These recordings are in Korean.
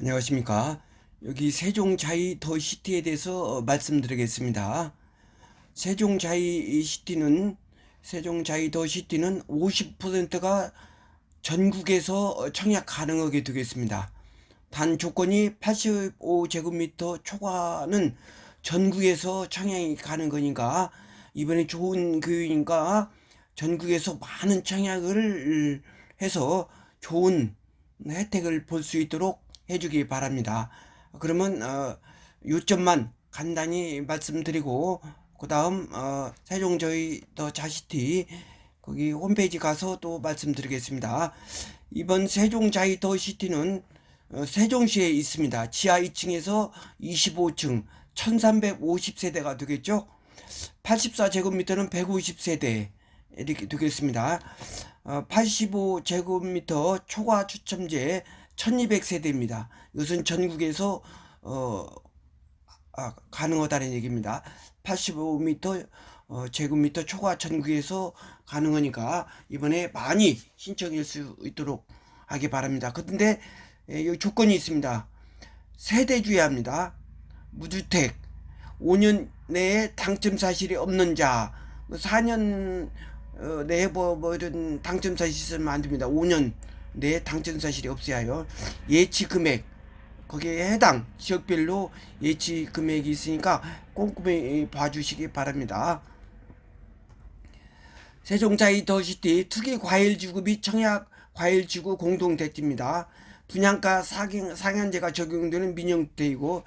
안녕하십니까. 여기 세종자이 더 시티에 대해서 어, 말씀드리겠습니다. 세종자이 시티는 세종자이 더 시티는 50%가 전국에서 어, 청약 가능하게 되겠습니다. 단 조건이 85제곱미터 초과는 전국에서 청약이 가는 거니까 이번에 좋은 교육인가 전국에서 많은 청약을 해서 좋은 혜택을 볼 수 있도록 해주기 바랍니다. 그러면 어, 요점만 간단히 말씀드리고 그 다음 어, 세종저희 더 자시티 거기 홈페이지 가서 또 말씀드리겠습니다. 이번 세종자이 더 시티는 어, 세종시에 있습니다. 지하 2층에서 25층 1350세대가 되겠죠. 84제곱미터는 150세대 이렇게 되겠습니다. 어, 85제곱미터 초과 추첨제 1200세대입니다. 이것은 전국에서 어, 아, 가능하다는 얘기입니다. 85m 어, 제곱미터 초과 전국에서 가능하니까 이번에 많이 신청할 수 있도록 하기 바랍니다. 그런데 예, 여기 조건이 있습니다. 세대주의 합니다. 무주택 5년 내에 당첨 사실이 없는 자 4년 어, 내에 뭐, 뭐 이런 당첨 사실 있으면 안 됩니다. 5년 내에 당첨 사실이 없어야 해요. 예치 금액 거기에 해당 지역별로 예치 금액이 있으니까 꼼꼼히 봐주시기 바랍니다. 세종자이 더시티 투기 과일 지구 및 청약 과일 지구 공동 대지입니다. 분양가 상향, 상한제가 적용되는 민영주택이고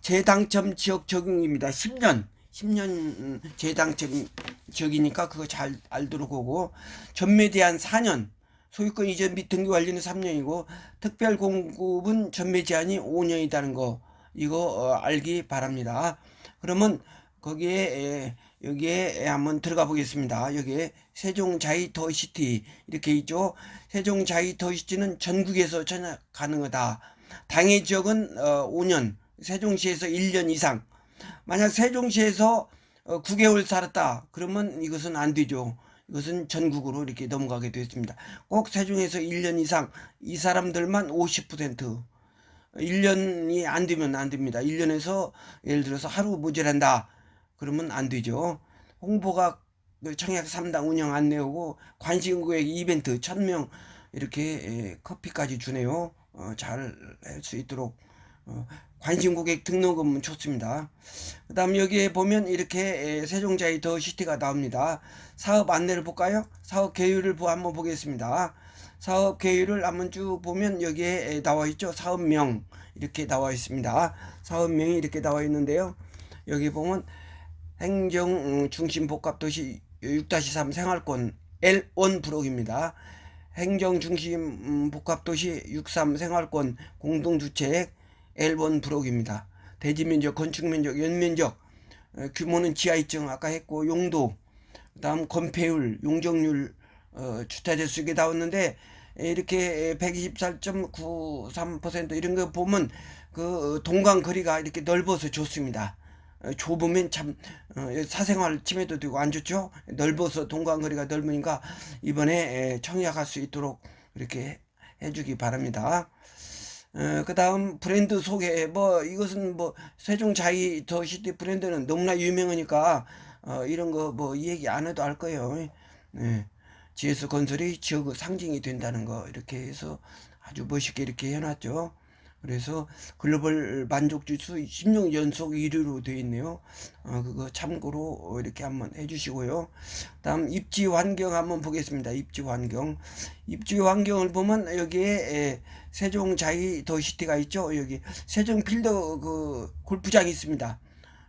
재당첨 지역 적용입니다. 10년 10년 음, 재당첨 지역이니까 그거 잘 알도록 하고 전매 대한 4년 소유권 이전 및 등기 관리는 3년이고 특별 공급은 전매 제한이 5년이라는 거 이거 어, 알기 바랍니다. 그러면 거기에 에, 여기에 한번 들어가 보겠습니다. 여기에 세종자이 더시티 이렇게 있죠. 세종자이 더시티는 전국에서 전혀 가능하다. 당해 지역은 어, 5년, 세종시에서 1년 이상. 만약 세종시에서 어, 9개월 살았다. 그러면 이것은 안 되죠. 이것은 전국으로 이렇게 넘어가게 되었습니다. 꼭 세종에서 1년 이상 이 사람들만 50% 1년이 안 되면 안 됩니다. 1년에서 예를 들어서 하루 모자란다. 그러면 안 되죠. 홍보가 그 청약 3당 운영 안내하고 관심 고객 이벤트 1000명 이렇게 예, 커피까지 주네요. 어, 잘 할 수 있도록 어, 관심 고객 등록금은 좋습니다. 그 다음 여기에 보면 이렇게 예, 세종자의 더 시티가 나옵니다. 사업 안내를 볼까요? 사업 계율을 한번 보겠습니다. 사업 계율을 한번 쭉 보면 여기에 예, 나와 있죠. 사업명 이렇게 나와 있습니다. 사업명이 이렇게 나와 있는데요. 여기 보면 행정 중심 복합 도시 6-3 생활권 L1 브록입니다. 행정 중심 복합 도시 63 생활권 공동 주 택 L1 브록입니다. 대지 면적, 건축 면적, 연면적, 어, 규모는 지하 2층 아까 했고 용도, 그다음 건폐율, 용적률 어, 주택재 수익이 나왔는데 이렇게 124.93% 이런 거 보면 그 동강 거리가 이렇게 넓어서 좋습니다. 어, 좁으면 참 어, 사생활 침해도 되고 안 좋죠. 넓어서 동강 거리가 넓으니까 이번에 청약할 수 있도록 이렇게 해주기 바랍니다. 어, 그 다음 브랜드 소개 뭐 이것은 뭐 세종자이 더 시티 브랜드는 너무나 유명하니까 어, 이런 거 뭐 얘기 안 해도 알 거예요. 네. GS 건설이 지역 상징이 된다는 거 이렇게 해서 아주 멋있게 이렇게 해놨죠. 그래서 글로벌 만족 지수 16 연속 1위로 되어 있네요. 어, 그거 참고로 이렇게 한번 해주시고요. 다음 입지 환경 한번 보겠습니다. 입지 환경. 입지 환경을 보면 여기에 세종 자이 더 시티가 있죠. 여기 세종 필더 그 골프장이 있습니다.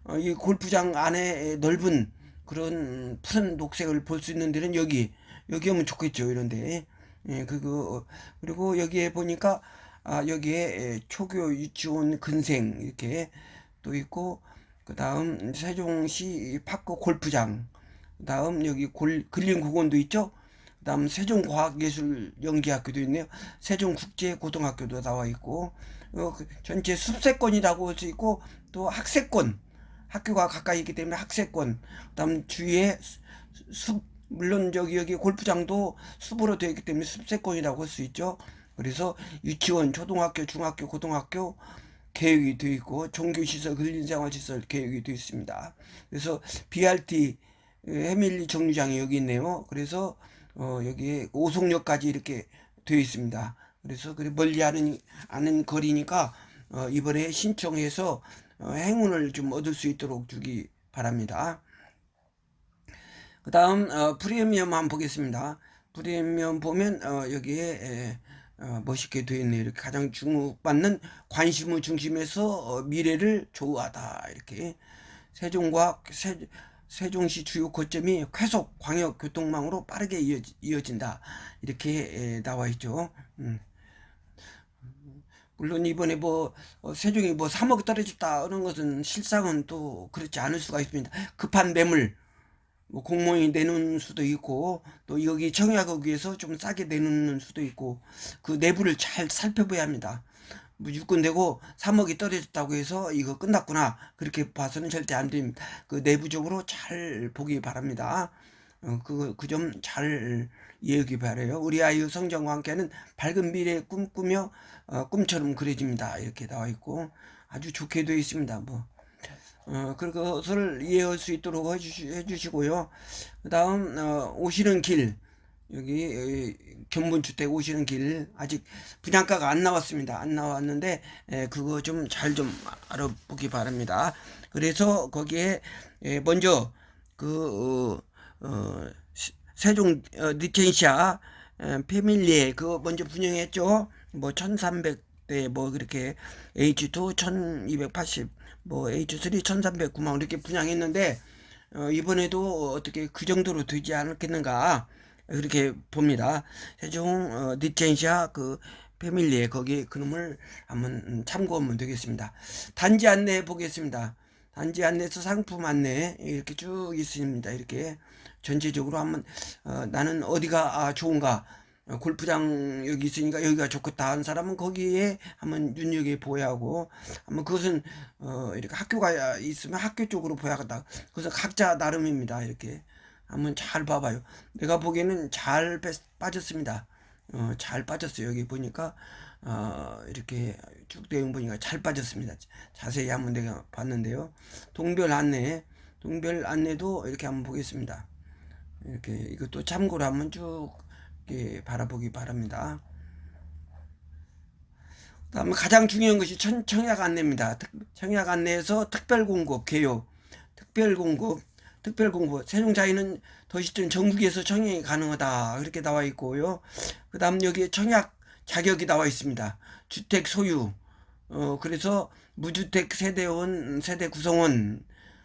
어, 이 골프장 안에 넓은 그런 푸른 녹색을 볼 수 있는 데는 여기 여기 오면 좋겠죠. 이런데 예, 그거 그리고 여기에 보니까 아, 여기에 초교 유치원 근생 이렇게 또 있고 그 다음 세종시 파크 골프장 그 다음 여기 골, 근린국원도 있죠? 그 다음 세종과학예술연기학교도 있네요. 세종국제고등학교도 나와 있고 어, 그 전체 숲세권이라고 할 수 있고 또 학세권 학교가 가까이 있기 때문에 학세권 그 다음 주위에 숲 물론 저기 여기 골프장도 숲으로 되어 있기 때문에 숲세권이라고 할 수 있죠 그래서 유치원, 초등학교, 중학교, 고등학교 계획이 되어 있고 종교시설, 근린생활시설 계획이 되어 있습니다. 그래서 BRT 해밀리 정류장이 여기 있네요. 그래서 어, 여기에 오송역까지 이렇게 되어 있습니다. 그래서 그리 멀리 않은, 않은 거리니까 어, 이번에 신청해서 어, 행운을 좀 얻을 수 있도록 주기 바랍니다. 그 다음 어, 프리미엄 한번 보겠습니다. 프리미엄 보면 어, 여기에 에, 어, 멋있게 되어 있네요. 이렇게 가장 주목받는 관심을 중심에서 어, 미래를 조우하다 이렇게 세종과 세, 세종시 주요 거점이 쾌속 광역 교통망으로 빠르게 이어지, 이어진다 이렇게 에, 나와 있죠. 음. 물론 이번에 뭐 어, 세종이 뭐 3억 떨어졌다 이런 것은 실상은 또 그렇지 않을 수가 있습니다. 급한 매물 뭐 공무원이 내놓는 수도 있고 또 여기 청약하기위해서 좀 싸게 내놓는 수도 있고 그 내부를 잘 살펴봐야 합니다. 뭐 육군 되고 3억이 떨어졌다고 해서 이거 끝났구나 그렇게 봐서는 절대 안 됩니다. 그 내부적으로 잘 보기 바랍니다. 어, 그그 점잘 이해하기 바래요. 우리 아이의 성장과 함께하는 밝은 미래 꿈꾸며 어, 꿈처럼 그려집니다. 이렇게 나와 있고 아주 좋게 되어 있습니다. 뭐 어, 그것을 이해할 수 있도록 해주시, 해주시고요. 그 다음, 어, 오시는 길. 여기, 에, 견본주택 오시는 길. 아직 분양가가 안 나왔습니다. 안 나왔는데, 에, 그거 좀 잘좀 알아보기 바랍니다. 그래서 거기에, 에, 먼저, 그, 어, 어, 시- 세종, 어, 니켄시아, 에, 패밀리에 그거 먼저 분양했죠. 뭐, 1300대, 뭐, 그렇게, H2 1280, 뭐 H3 1309만 이렇게 분양했는데 어, 이번에도 어떻게 그 정도로 되지 않겠는가 그렇게 봅니다. 세종 어, 니첸시아 그 패밀리에 거기 그놈을 한번 음, 참고하면 되겠습니다. 단지 안내 보겠습니다. 단지 안내에서 상품 안내 이렇게 쭉 있습니다. 이렇게 전체적으로 한번 어, 나는 어디가 아, 좋은가 어, 골프장 여기 있으니까 여기가 좋겠다 하는 사람은 거기에 한번 눈여겨 보야 하고 한번 그것은 어 이렇게 학교가 있으면 학교 쪽으로 보야겠다. 그것은 각자 나름입니다. 이렇게 한번 잘 봐봐요. 내가 보기에는 잘 뺐- 빠졌습니다. 어, 잘 빠졌어요. 여기 보니까 어, 이렇게 쭉 내용 보니까 잘 빠졌습니다. 자세히 한번 내가 봤는데요. 동별 안내, 동별 안내도 이렇게 한번 보겠습니다. 이렇게 이것도 참고로 한번 쭉 이렇게 바라보기 바랍니다. 다음에 가장 중요한 것이 청, 청약 안내입니다. 특, 청약 안내에서 특별 공급 개요, 특별 공급, 특별 공급. 세종자인은 도시점 전국에서 청약이 가능하다 이렇게 나와 있고요. 그다음 여기에 청약 자격이 나와 있습니다. 주택 소유, 어 그래서 무주택 세대원, 세대 구성원,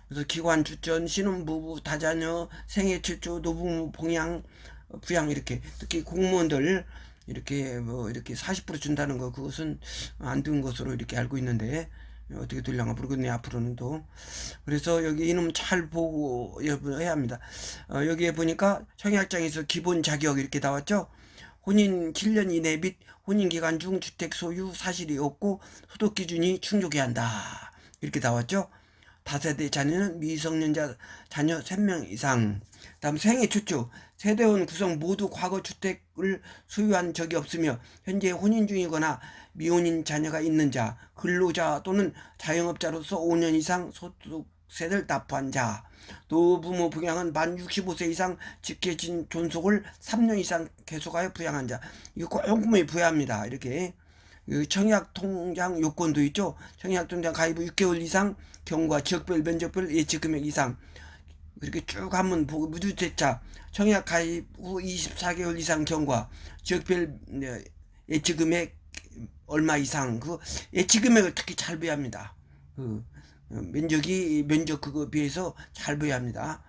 그래서 기관 추천, 신혼부부, 다자녀, 생애 최초, 노부모 봉양, 어, 부양 이렇게 특히 공무원들 이렇게 뭐 이렇게 40% 준다는 거 그것은 안 된 것으로 이렇게 알고 있는데 어떻게 될랑가 모르겠네 앞으로는 또. 그래서 여기 이놈 잘 보고 해야 합니다. 어, 여기에 보니까 청약장에서 기본 자격 이렇게 나왔죠? 혼인 7년 이내 및 혼인 기간 중 주택 소유 사실이 없고 소득 기준이 충족해야 한다. 이렇게 나왔죠? 다세대 자녀는 미성년자 자녀 3명 이상. 다음 생애 최초 세대원 구성 모두 과거 주택을 소유한 적이 없으며 현재 혼인 중이거나 미혼인 자녀가 있는 자, 근로자 또는 자영업자로서 5년 이상 소득세를 납부한 자, 노부모 부양은 만 65세 이상 직계진 존속을 3년 이상 계속하여 부양한 자. 이거 꼼꼼히 부여합니다. 이렇게. 그 청약 통장 요건도 있죠. 청약 통장 가입 후 6개월 이상 경과 지역별 면적별 예치 금액 이상 그렇게 쭉 한번 보고 무주택자 청약 가입 후 24개월 이상 경과 지역별 어, 예치 금액 얼마 이상 그 예치 금액을 특히 잘 봐야 합니다. 그 어, 면적이 면적 그거 비해서 잘 봐야 합니다.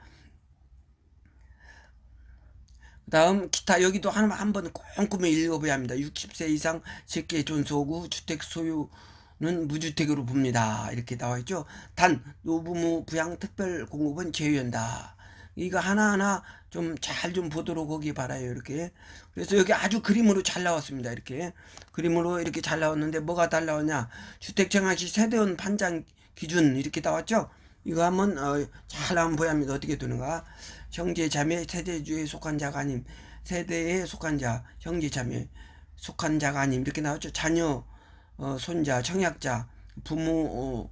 다음 기타 여기도 한번 꼼꼼히 읽어봐야 합니다. 60세 이상 직계 존속 후 주택 소유 는 무주택으로 봅니다. 이렇게 나와 있죠. 단 노부모 부양 특별 공급은 제외한다. 이거 하나하나 좀잘좀 보도록 하기 바라요. 이렇게. 그래서 여기 아주 그림으로 잘 나왔습니다. 이렇게. 그림으로 이렇게 잘 나왔는데 뭐가 달 나왔냐. 주택정학시 세대원 판장 기준 이렇게 나왔죠. 이거 한번 어, 잘 한번 보야 합니다. 어떻게 되는가. 형제 자매 세대주에 속한 자가 아닌 세대에 속한 자 형제 자매 속한 자가 아님 이렇게 나왔죠. 자녀, 어, 손자, 청약자, 부모, 어,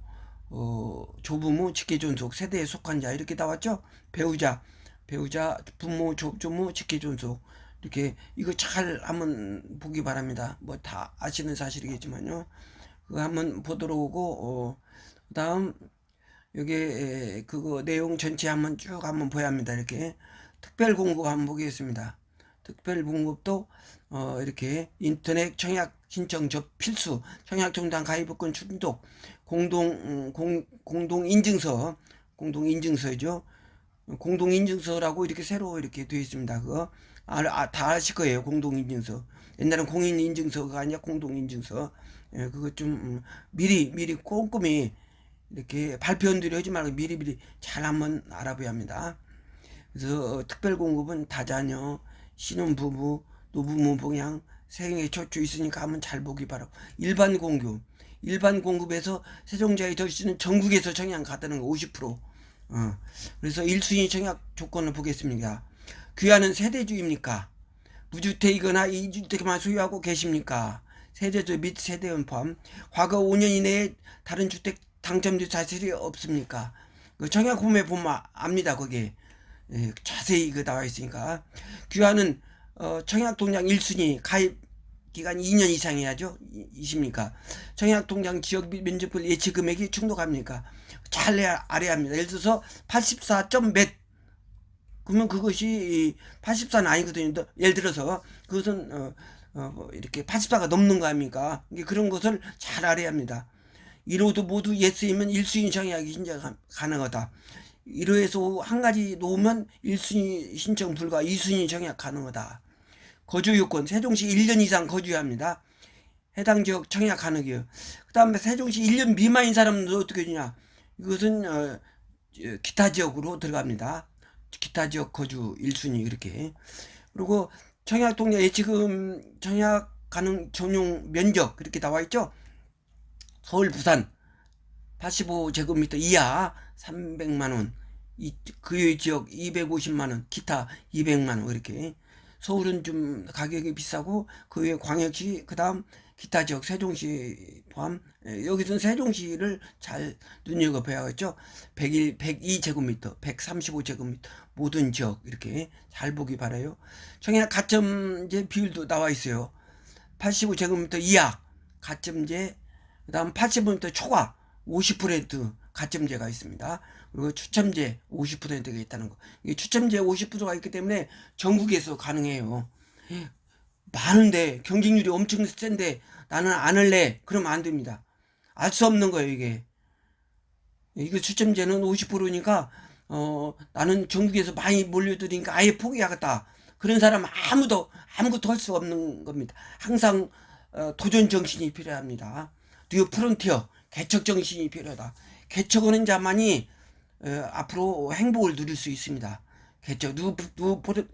어, 조부모, 직계존속, 세대에 속한 자 이렇게 나왔죠. 배우자, 배우자, 부모, 조부모, 직계존속 이렇게 이거 잘 한번 보기 바랍니다. 뭐 다 아시는 사실이겠지만요. 그거 한번 보도록 오고 어, 그다음 여기 에, 그거 내용 전체 한번 쭉 한번 봐야 합니다. 이렇게 특별 공급 한번 보겠습니다. 특별 공급도 어, 이렇게 인터넷 청약 신청 접 필수 청약 정당 가입권 충족 공동 음, 공, 공동 인증서 공동 인증서죠. 공동 인증서라고 이렇게 새로 이렇게 되어 있습니다. 그거 아, 아, 다 아실 거예요. 공동 인증서. 옛날엔 공인 인증서가 아니라 공동 인증서. 예, 그거 좀 음, 미리 미리 꼼꼼히 이렇게 발표한들이 하지 말고 미리 미리 잘 한번 알아봐야 합니다. 그래서 어, 특별 공급은 다자녀, 신혼부부, 노부모 봉양, 생애 초초 있으니까 한번 잘 보기 바라고. 일반 공급. 일반 공급에서 세종자의 덜씨는 전국에서 청약 가다는 거 50%. 어. 그래서 1순위 청약 조건을 보겠습니다. 귀하는 세대주입니까? 무주택이거나 이주택만 소유하고 계십니까? 세대주 및 세대원 포함. 과거 5년 이내에 다른 주택 당첨된 사실이 없습니까? 그 청약 홈에 보면 압니다. 거기에. 예, 자세히 그 나와 있으니까. 귀하는 어, 청약 통장 1순위 가입 기간 2년 이상이야죠. 이- 이십니까? 청약 통장 지역 및 면적별 예치 금액이 충족합니까? 잘 알- 알아야 합니다. 예를 들어서 84점 몇 그러면 그것이 84는 아니거든요. 또 예를 들어서 그것은 어, 어, 뭐 이렇게 84가 넘는 거 아닙니까? 그런 것을 잘 알아야 합니다. 이로도 모두 예스이면 1순위 청약이 신청 가능하다. 1호에서 한 가지 놓으면 1순위 신청 불가, 2순위 청약 가능하다. 거주 요건 세종시 1년 이상 거주해야 합니다. 해당 지역 청약 가능해요. 그 다음에 세종시 1년 미만인 사람은 어떻게 되냐? 이것은 어, 저, 기타 지역으로 들어갑니다. 기타 지역 거주 1순위 이렇게. 그리고 청약 동네 예치금 청약 가능 전용 면적 그렇게 나와 있죠. 서울 부산 85제곱미터 이하 300만 원, 이, 그 지역 250만 원, 기타 200만 원 이렇게. 서울은 좀 가격이 비싸고 그 외에 광역시 그다음 기타 지역 세종시 포함 예, 여기서는 세종시를 잘 눈여겨봐야겠죠. 101, 102제곱미터, 135제곱미터 모든 지역 이렇게 잘 보기 바라요. 청약 가점제 비율도 나와 있어요. 85제곱미터 이하 가점제 그다음 80제곱미터 초과 50% 가점제가 있습니다. 그리고 추첨제 50%가 있다는 거. 이게 추첨제 50%가 있기 때문에 전국에서 가능해요. 많은데 경쟁률이 엄청 센데 나는 안 할래. 그러면 안 됩니다. 알 수 없는 거예요, 이게. 이거 추첨제는 50%니까 어 나는 전국에서 많이 몰려들으니까 아예 포기하겠다. 그런 사람 아무도 아무것도 할 수 없는 겁니다. 항상 어, 도전 정신이 필요합니다. 뉴 프론티어 개척 정신이 필요하다. 개척하는 자만이 어, 앞으로 행복을 누릴 수 있습니다. 개척 뉴,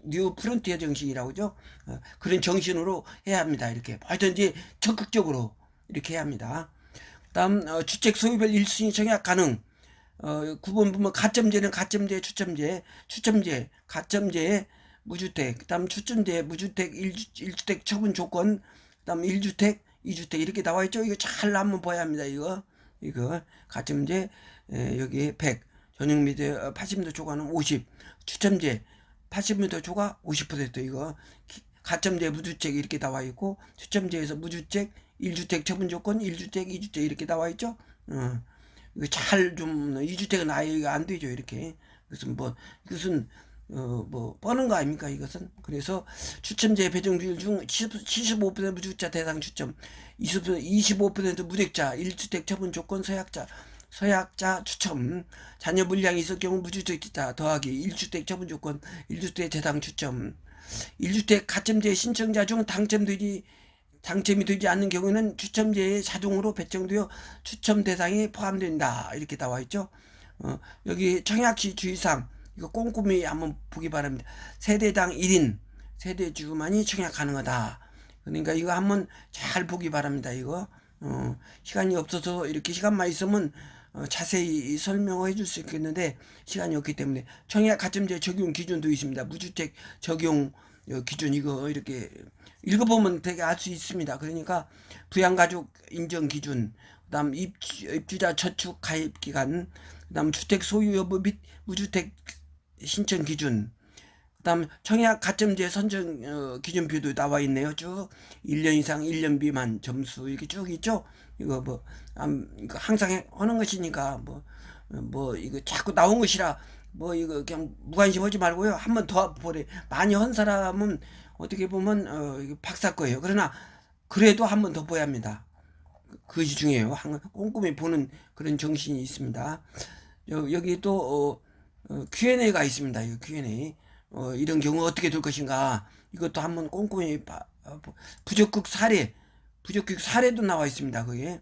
뉴, 프론티어 정신이라고 하죠. 어, 그런 정신으로 해야 합니다. 이렇게 뭐든지 적극적으로 이렇게 해야 합니다. 다음 어, 주택 소유별 1순위 청약 가능. 어, 9번 보면 가점제는 가점제, 추첨제, 추첨제, 가점제, 무주택, 그 다음 추첨제, 무주택, 1주, 택 처분 조건, 그 다음 1주택, 2주택 이렇게 나와 있죠. 이거 잘 한번 봐야 합니다. 이거 이거 가점제 에, 여기 100, 전용 미터 80m 초과는 50, 추첨제 80m 초과 50% 이거 기- 가점제 무주택 이렇게 나와 있고 추첨제에서 무주택 1주택 처분 조건 1주택 2주택 이렇게 나와 있죠. 어. 잘좀 2주택은 아예 안 되죠 이렇게 그것은 뭐 이것은 어 뭐 뻔한 거 아닙니까 이것은? 그래서 추첨제 배정 비율 중 75% 무주택자 대상 추첨 20% 25% 무택자 1주택 처분 조건 서약자 서약자 추첨 자녀 물량이 있을 경우 무주택자 더하기 1주택 처분 조건 1주택 대상 추첨. 1주택 가점제 신청자 중 당첨되지 당첨이 되지 않는 경우에는 추첨제에 자동으로 배정되어 추첨 대상에 포함된다. 이렇게 나와 있죠. 어, 여기 청약시 주의사항 이거 꼼꼼히 한번 보기 바랍니다. 세대당 1인 세대 주만이 청약 가능하다. 그러니까 이거 한번 잘 보기 바랍니다. 이거 어, 시간이 없어서 이렇게 시간만 있으면 어, 자세히 설명해 줄 수 있겠는데 시간이 없기 때문에 청약 가점제 적용 기준도 있습니다. 무주택 적용 요 기준 이거 이렇게 읽어보면 되게 알 수 있습니다. 그러니까 부양가족 인정 기준, 그다음 입주, 입주자 저축 가입 기간, 그다음 주택 소유 여부 및 무주택 신청 기준, 그다음 청약 가점제 선정 어, 기준표도 나와 있네요. 쭉 1년 이상 1년 미만 점수 이렇게 쭉 있죠. 이거 뭐 항상 해- 하는 것이니까 뭐뭐 이거 자꾸 나온 것이라 뭐 이거 그냥 무관심하지 말고요. 한 번 더 보래. 많이 한 사람은 어떻게 보면 어 박사 거예요. 그러나 그래도 한 번더 봐야 합니다. 그것이. 한- 꼼꼼히 보는 그런 정신이 있습니다. 여, 여기 또 어, 어, Q&A가 있습니다. 이 Q&A. 어, 이런 경우 어떻게 될 것인가? 이것도 한번 꼼꼼히 봐- 어, 보- 부적극 사례, 부적극 사례도 나와 있습니다. 그게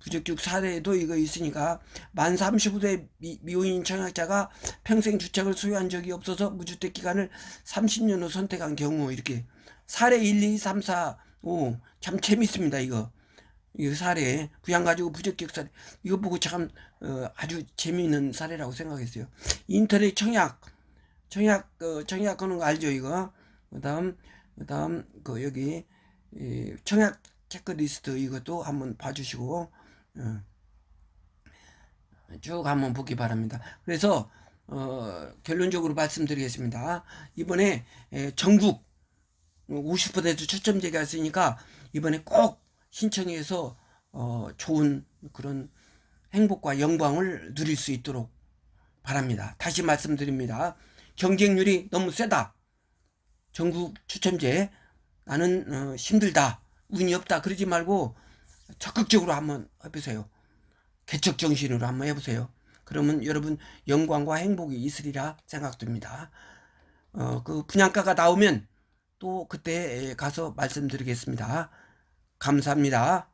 부적격 사례도 이거 있으니까 만 35세 미, 미혼인 청약자가 평생 주택을 소유한 적이 없어서 무주택 기간을 30년 후 선택한 경우 이렇게 사례 1, 2, 3, 4, 5 참 재밌습니다 이거 이 사례 부양 가지고 부적격 사례 이거 보고 참 어, 아주 재미있는 사례라고 생각했어요 인터넷 청약 청약 어, 청약 하는 거 알죠 이거 그다음 그다음 그 여기 이 청약 체크리스트 이것도 한번 봐주시고 어, 쭉 한번 보기 바랍니다. 그래서 어, 결론적으로 말씀드리겠습니다. 이번에 에, 전국 50% 추첨제가 있으니까 이번에 꼭 신청해서 어, 좋은 그런 행복과 영광을 누릴 수 있도록 바랍니다. 다시 말씀드립니다. 경쟁률이 너무 세다. 전국 추첨제 나는 어, 힘들다. 운이 없다. 그러지 말고 적극적으로 한번 해보세요. 개척 정신으로 한번 해보세요. 그러면 여러분 영광과 행복이 있으리라 생각됩니다. 어, 그 분양가가 나오면 또 그때 가서 말씀드리겠습니다. 감사합니다.